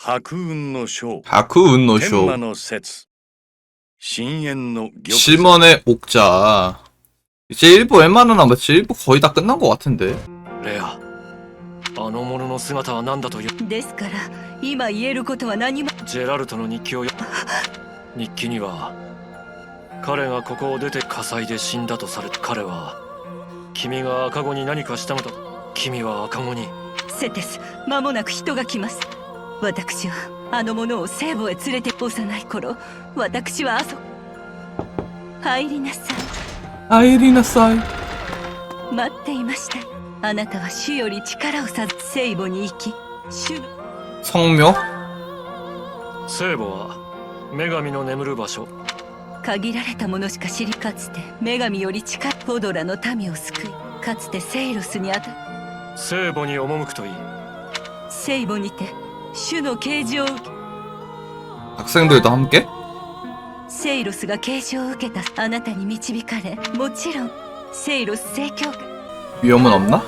白雲の章 다크 天 운노쇼 魔の説深淵の玉座 실먼의 옥자 이제 일부 웬만하나 맞지 일부 거의 다 끝난 것 같은데 レアあの者の姿は何だというですから今言えることは何もジェラルトの日記をよ日記には彼がここを出て火災で死んだとされ彼は君が赤子に何かしたのだ君は赤子にセテス間もなく人が来ます 私はあの者を聖母へ連れて幼い頃私はあそ入りなさい。入りなさい。待っていました。あなたは主より力をさず聖母に行き主성 묘？ 聖母は女神の眠る場所。限られたものしか知りかつて女神より近いポドラの民を救いかつてセイロスにあた聖母に赴くといい。聖母にて 主の啓示を受け 학생들도 함께 セイロスが啓示を受けたあなたに導かれもちろんセイロス正教会 위험은 없나?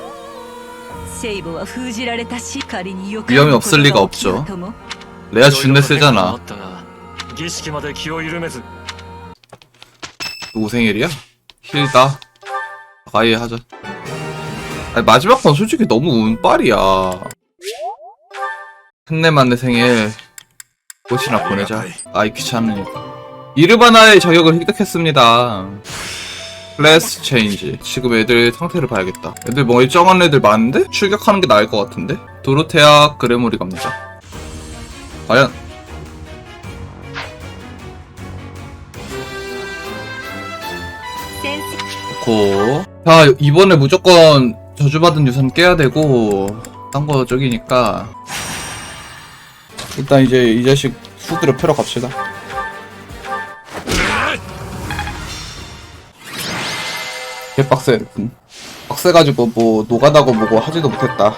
聖母は封じられたし仮によ 위험이 없을 리가 없죠. 레아 준내 色々な変化があ 세잖아 ったが儀式まで気を緩めず 누구 생일이야? 힐다 가위 하자 아니 마지막 건 솔직히 너무 운빨이야 한내만 내 생일 꽃이나 보내자 아이 귀찮으니까 이르바나의 저격을 획득했습니다 클래스 체인지 지금 애들 상태를 봐야겠다 애들 뭐 일정한 애들 많은데? 출격하는 게 나을 것 같은데? 도로테아 그레모리 갑니다 과연 고. 자, 이번에 무조건 저주받은 유산 깨야 되고, 딴 거 저기니까. 일단 이제 이 자식 수두려 패러 갑시다. 개빡세 빡세가지고 뭐 노가다고 뭐고 하지도 못했다.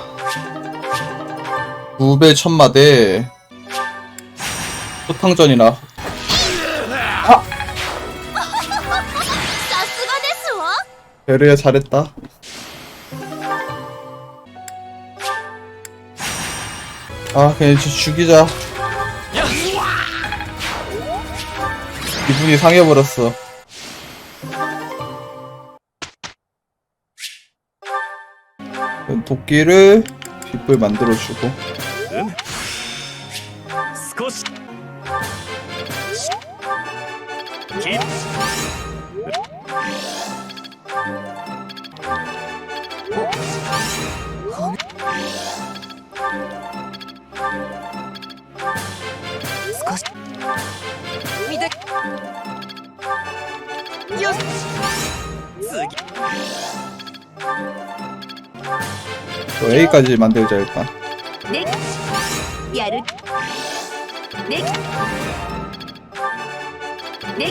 9배 천마대 소탕전이나. 아! 베르야 잘했다. 아, 그냥 진짜 죽이자. 기분이 상해버렸어. 도끼를 빗불 만들어주고 여기까지 만들자 일단.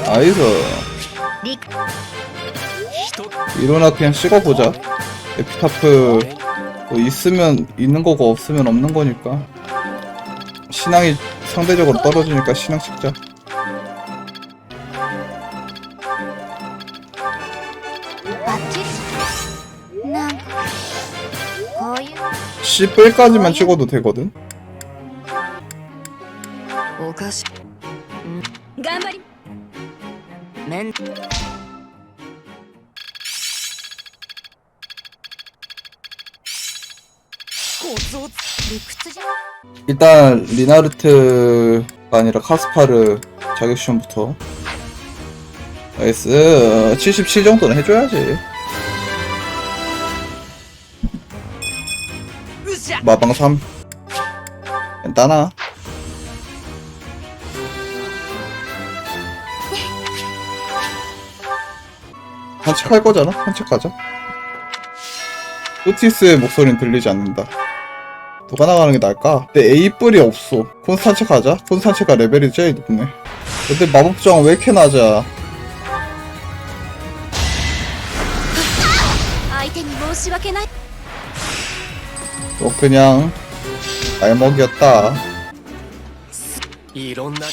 아이소. 일어나 그냥 찍어보자. 에피타프 뭐 있으면 있는 거고 없으면 없는 거니까. 신앙이 상대적으로 떨어지니까 신앙 찍자. C1까지만 찍어도 되거든? 오가시. 음. 가마리. 맨. 일단 리나르트가 아니라 카스파르 자격시험부터 나이스 어, 77 정도는 해줘야지 마방 3 간단하 산책할 거잖아 산책 가자 오티스의 목소리는 들리지 않는다 누가 나가는 게 나을까? 근데 A뿔이 없어. 콘 산책하자. 콘 산책가 레벨이 제일 높네. 근데 마법정 왜 이렇게 낮아? 또 그냥 알먹이었다. 이런 날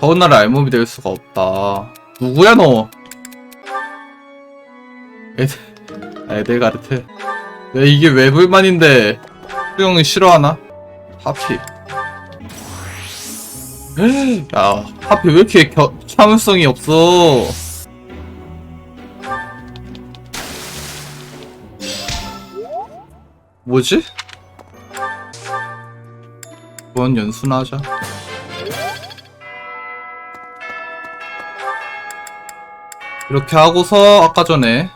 더운 날에 알몸이 될 수가 없다. 누구야 너? 에데, 아, 에데가르트. 야, 이게 왜 불만인데? 수영이 싫어하나? 하피. 야, 하피 왜 이렇게 겨, 참을성이 없어? 뭐지? 원 연수나 하자. 이렇게 하고서 아까 전에 그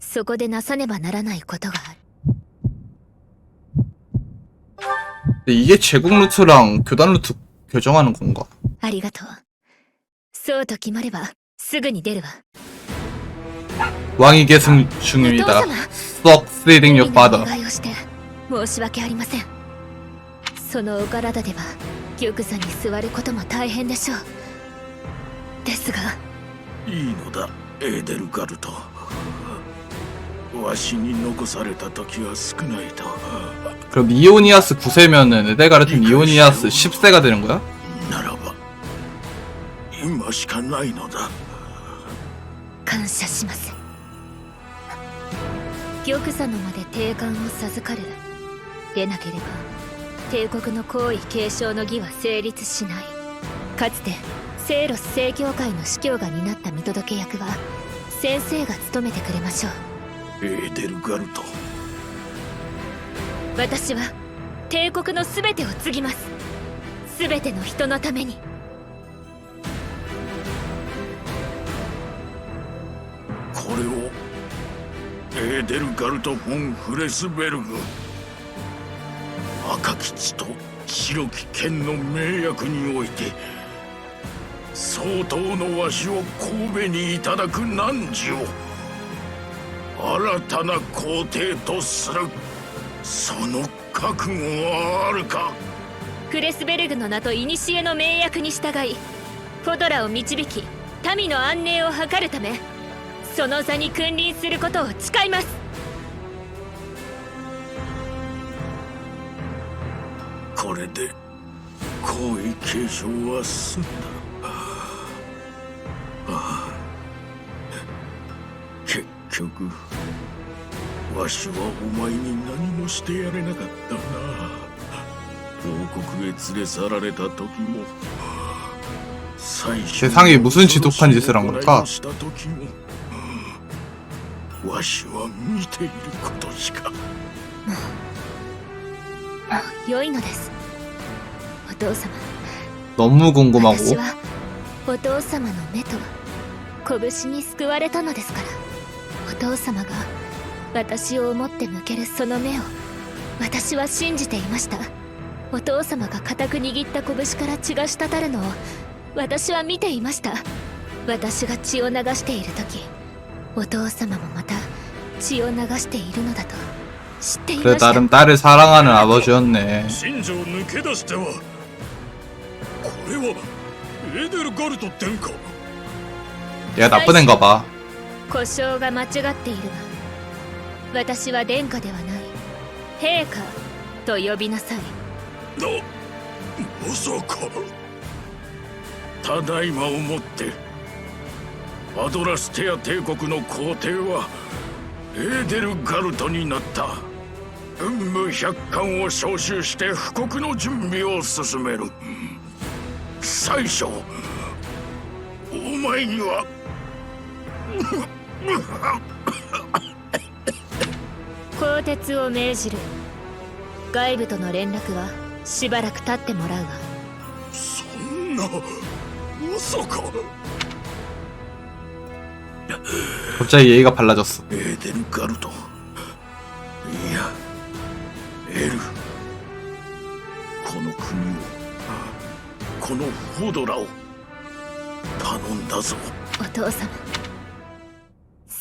そこでなさねばならないことがある 근데 이게 제국 루트랑 교단 루트 교정하는 건가? ありがとうそうと決まればすぐに出るわ 왕이 계승 중입니다. お父様 Succeeding your お father. 願いをして申し訳ありませんそのお体では玉座に座ることも大変でしょうですがいいのだエーデルガルト わしに残された時は少ないと 그럼 이오니아스 9세면은 에데가르트는 이오니아스 10세가 되는 거야? ならば今しかないのだ感謝します玉座の間で定冠を授かるでなければ帝国の皇位継承の儀は成立しないかつてセイロス正教会の司教が担った見届け役は先生が務めてくれましょう エーデルガルト。私は帝国の全てを継ぎます。全ての人のために。これをエーデルガルト・フォン・フレスベルグ赤き血と白き剣の名役において相当のわしを神戸にいただく汝を新たな皇帝とする。その覚悟はあるか？フレスベルグの名と古の名役に従いフォドラを導き民の安寧を図るためその座に君臨することを誓いますこれで皇位継承は済んだ局わしはお前に何もしてやれなかったな王国へ連れ去られた時も最初 세상에무슨지독한짓을한걸까 した時もわしは見ていることしかもう良いのですお父様 너무 궁금하고 私はお父様の目と拳に救われたのですからお 父様が私を思って向けるその目を私は信じていましたお父様が固く握った拳から血が滴るのを私は見ていました私が血を流している時お父様もまた血を流しているのだと知ってい 그래 ました 나름 딸을 사랑하는 아버지였네 信条を抜け出してはこれはエーデルガルトってんか 얘가 나쁜 애인가 봐 故障が間違っているわ私は殿下ではない。陛下と呼びなさい。なまさか。ただいまをもってアドラステア帝国の皇帝はエーデルガルトになった。軍部百官を召集して布告の準備を進める。最初お前には更迭を命じる外部との連絡はしばらく経ってもらうわそんなまさか 갑자기 예의가 발라졌어 エーデルガルトいやエルこの国を このホドラを頼んだぞお父様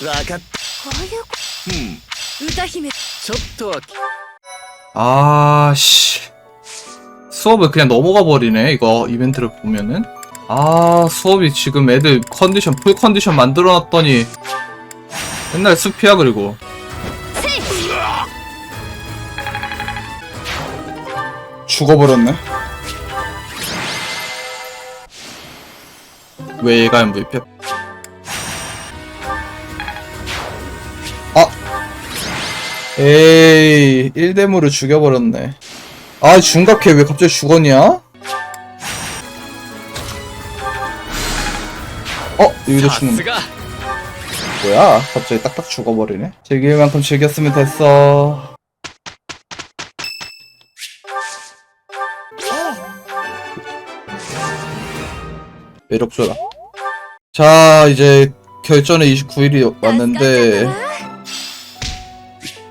分かっこういうこうん歌姫ちょっとは 아, 씨. 수업을 그냥 넘어가 버리네, 이거, 이벤트를 보면은. 아, 수업이 지금 애들 컨디션, 풀 컨디션 만들어 놨더니. 맨날 숲이야, 그리고. 죽어버렸네. 왜 얘가 MVP? 에이 1대무를 죽여버렸네. 아 중각해. 왜 갑자기 죽었냐? 어? 여기도 죽는다 뭐야? 갑자기 딱딱 죽어버리네. 즐길 만큼 즐겼으면 됐어. 매력 줘라 자 이제 결전의 29일이 왔는데 아,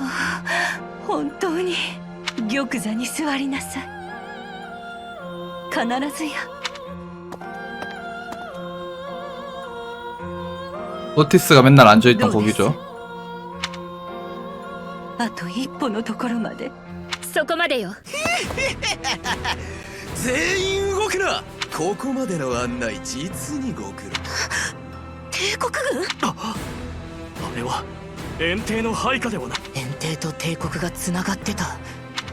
ああ本当に玉座に座りなさい必ずや 오티스가 맨날 앉아있던 どうです 거기죠. あと一歩のところまでそこまでよ全員動くなここまでの案内実にご苦労帝国軍あれは炎帝の配下ではな炎 帝と帝国がつながってた。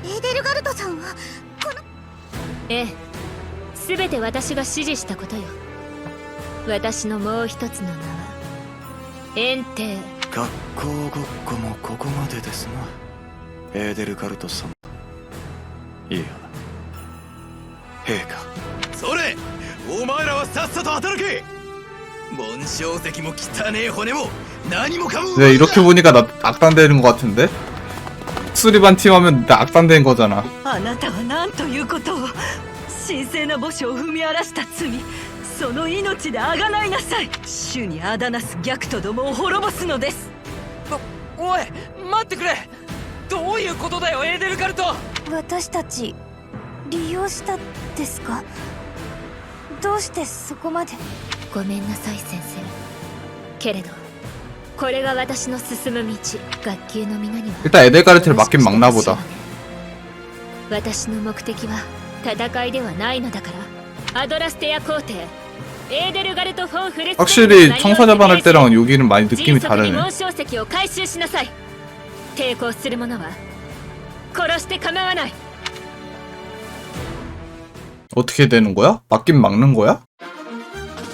エーデルガルトさんはこのええ。全て私が指示したことよ。私のもう一つの名は炎帝。学校ごっこもここまでですな。エーデルガルト様。いや。陛下。それお前らはさっさと働け 紋章石も汚ねえ骨も何もかも 왜 이렇게 보니까 나 악단되는 것 같은데? 수리반 팀하면 나 악단된 거잖아. あなたは何ということを神聖な墓所を踏み荒らした罪その命であがないなさい主にあだなす逆徒どもを滅ぼすのですおい待ってくれどういうことだよエーデルガルト私たち利用したですかどうしてそこまで ごめんなさい先生けれどこれが私の進む道学級の皆には 일단 에델가르트를 맞긴 막나 보다. 私の目的は戦いではないのだからアドラステア皇帝エーデルガルト・フォン・フレス 확실히 청사자반 할 때랑 여기는 많이 느낌이 迅速に 다르네. 紋章石を回収しなさい抵抗する者は殺して構わない 어떻게 되는 거야? 맞긴 막는 거야?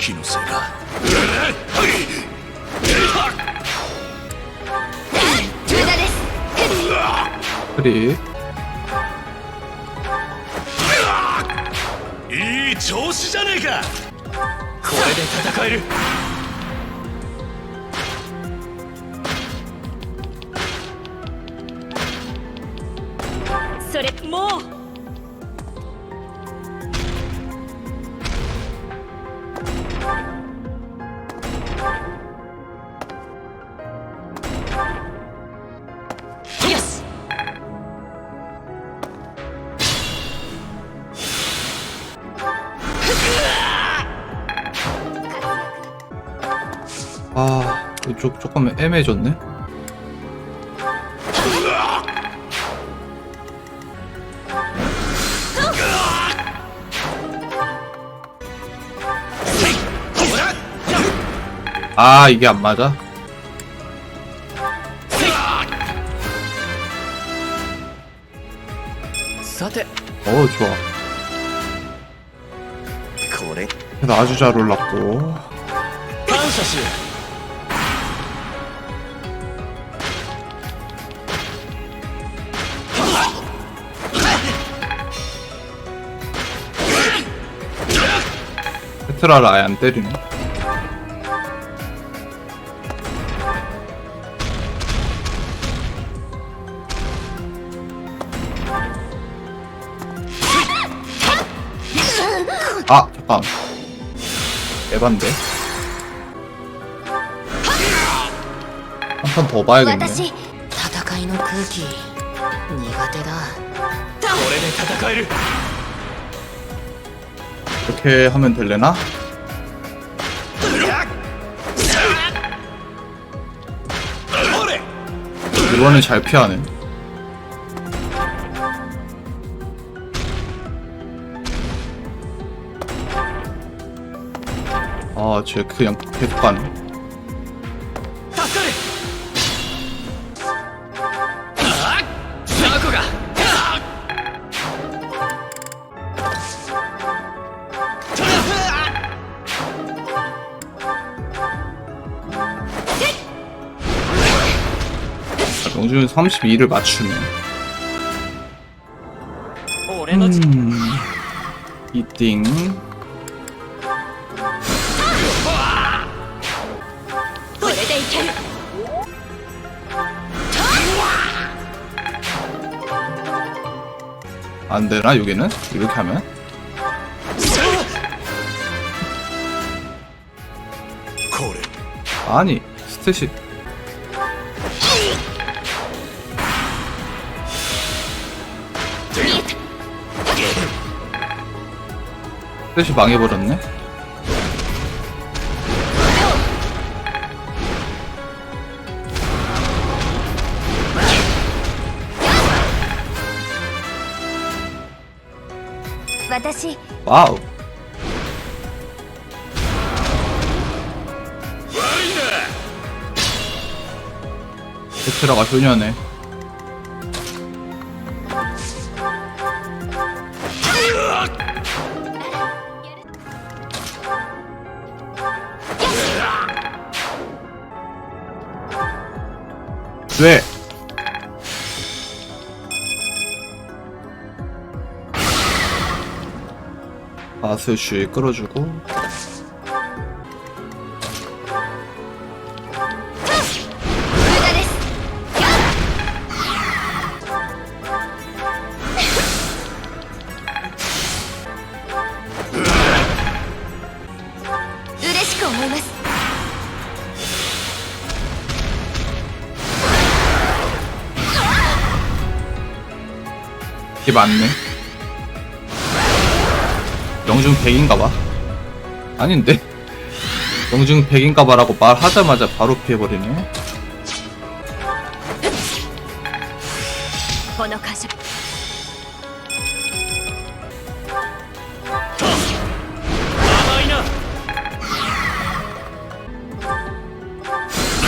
気のせいか」いい調子じゃねえか。これで戦える 아 이쪽 조금 애매해졌네 아 이게 안 맞아? さて 어 좋아 これ 그래서 아주 잘 올랐고 感謝し よ 페트라를 아예 안 때리네 아 잠깐 에반데 한 판 더 봐야겠네 私戦いの空気苦手だこれで戦える 이렇게 하면 될래나? 이번엔 잘 피하네 아, 쟤 그냥 계속 가네. 공중 32를 맞추네. 음. 이띵. 안 되나 여기는 이렇게 하면? 아니 스탯이 스탯이 망해버렸네? 와우. 페트라가 효녀네. 바스 주위 끌어주고. 이게 맞네 영중 100인가봐. 아닌데. 영중 100인가봐라고 말하자마자 바로 피해버리네.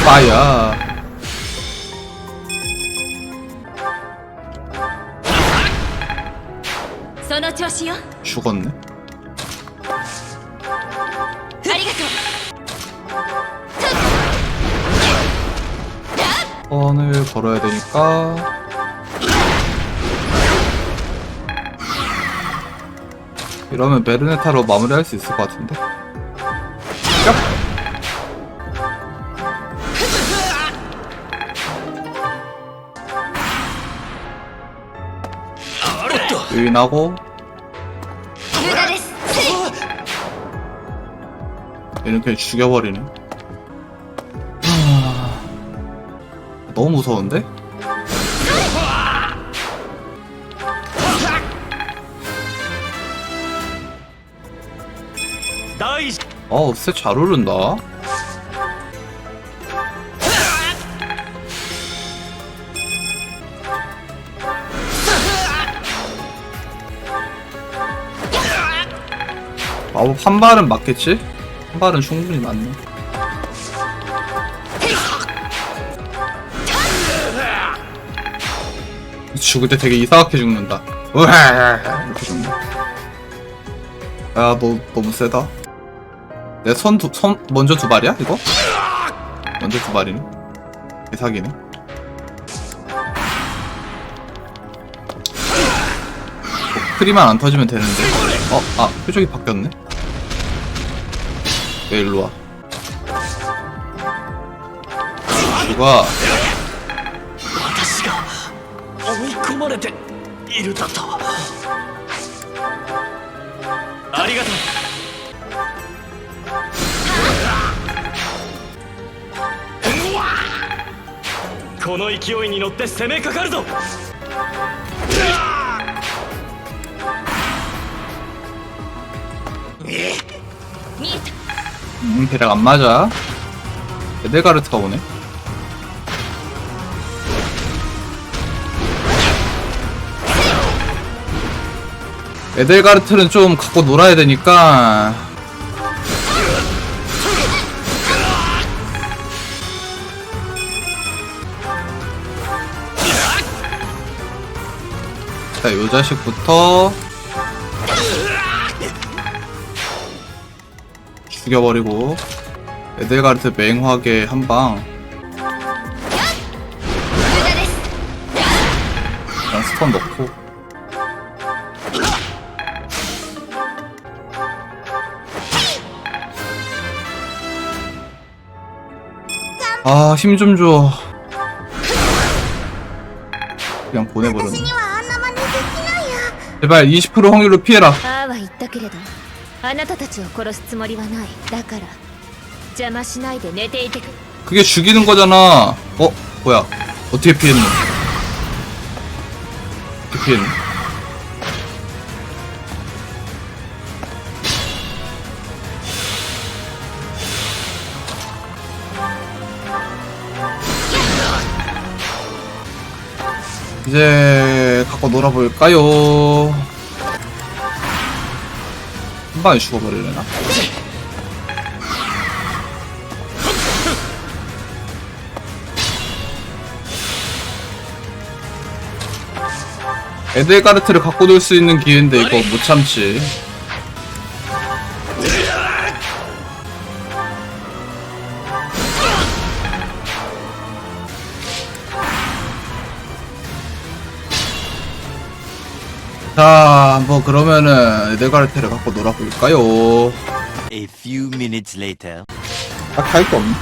빠야. 죽었네. 선을 걸어야 되니까. 이러면 베르네타로 마무리할 수 있을 것 같은데? 야! 유인하고. 얘는 그냥 죽여버리네. 너무 무서운데? 어우, 쎄잘 오른다. 마법 한 발은 맞겠지? 한 발은 충분히 맞네. 죽을 때 되게 이상하게 죽는다. 으아 이렇게 죽네. 야, 너 너무 세다. 내 손 두, 손 먼저 두 발이야 이거? 먼저 두 발이네. 개사기네. 뭐, 크리만 안 터지면 되는데. 어, 아, 표정이 바뀌었네. 네, 일로 와. 누가 まれているだとありがとうこの勢いに乗って攻めかかるぞ 음, 대략 안 맞아. 에델가르트가 오네. 에델가르트는 좀 갖고 놀아야 되니까. 자, 요 자식부터 죽여버리고 에델가르트 맹화계 한방. 스톤 넣고. 아 힘 좀 줘 그냥 보내버렸네 はあんな真似できないや 제발 20% 확률로 피해라 ああは言ったけれどあなたたちを殺すつもりはないだから邪魔しないで寝ていてく 그게 죽이는 거잖아 어? 뭐야 어떻게 피했노 어떻게 피했노 이제 갖고 놀아볼까요? 한 방에 죽어버리려나? 에델가르트를 갖고 놀 수 있는 기회인데 이거 못 참지. 자, 뭐 그러면은 에델가르트를 갖고 놀아볼까요? A few minutes later. 딱 할 거 없네.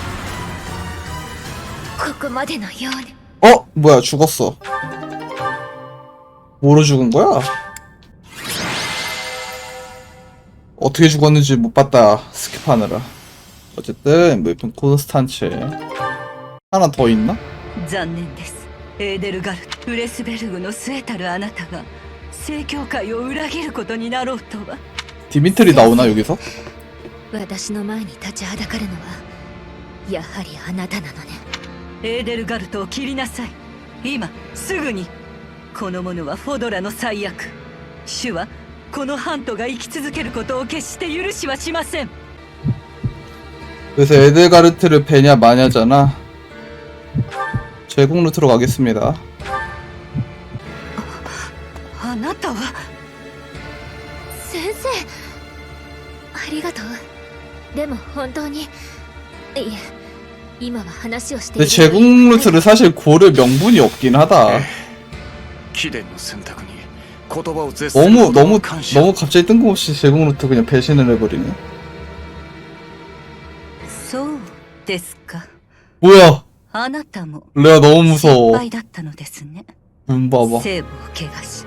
ここまでのように 어? 뭐야 죽었어. 뭐로 죽은 거야? 어떻게 죽었는지 못 봤다 스킵하느라. 어쨌든 MVP 콘스탄체 하나 더 있나? 残念ですエーデルガルトウレスベルグの末たるあなたが 正教会を裏切ることになろうとは 디미트리 나오나 여기서? 私の前に立ちはだかるのはやはりあなたなのねエーデルガルトを切りなさい今すぐにこの者はフォドラの最悪主はこのハントが生き続けることを決して許しはしません 그래서 에델가르트를 배냐 마냐잖아. 제국 루트로 가겠습니다. も本当にいえ今は話をしてい 근데 る 제국 루트를 사실 고를 명분이 없긴 하다. 貴殿の選択に言葉を絶する 너무 ほどの 너무 感謝 너무 갑자기 뜬금없이 제국 루트 그냥 배신을 해버리네. そうですか 뭐야? あなたも 레아 너무 失 무서워. 敗だったのですね 눈 봐봐. 聖母を怪我し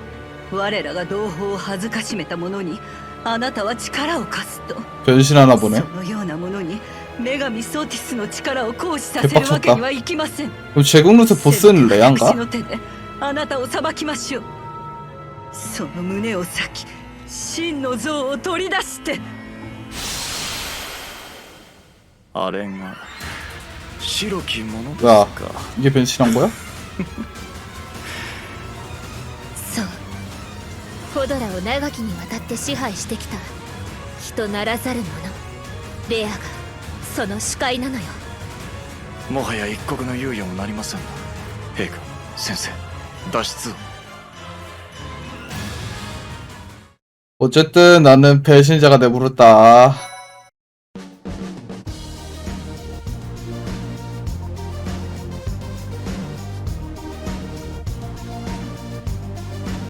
我らが同胞を恥ずかしめた者に あなたは力を貸すと 변신하나 보네 そのような者に女神ソーティスの力を行使させるわけにはいきません 그럼 제국루트 보스는 私 레아인가? の手であなたを裁きましょうその胸を裂き真の像を取り出してあれが白きもの 야 이게 변신한 거야? フォドラを長きにわたって支配してきた人ならざる者レアがその主械なのよもはや一国の猶予もなりませんな陛下先生脱出を 어쨌든 나는 배신자가 돼버렸다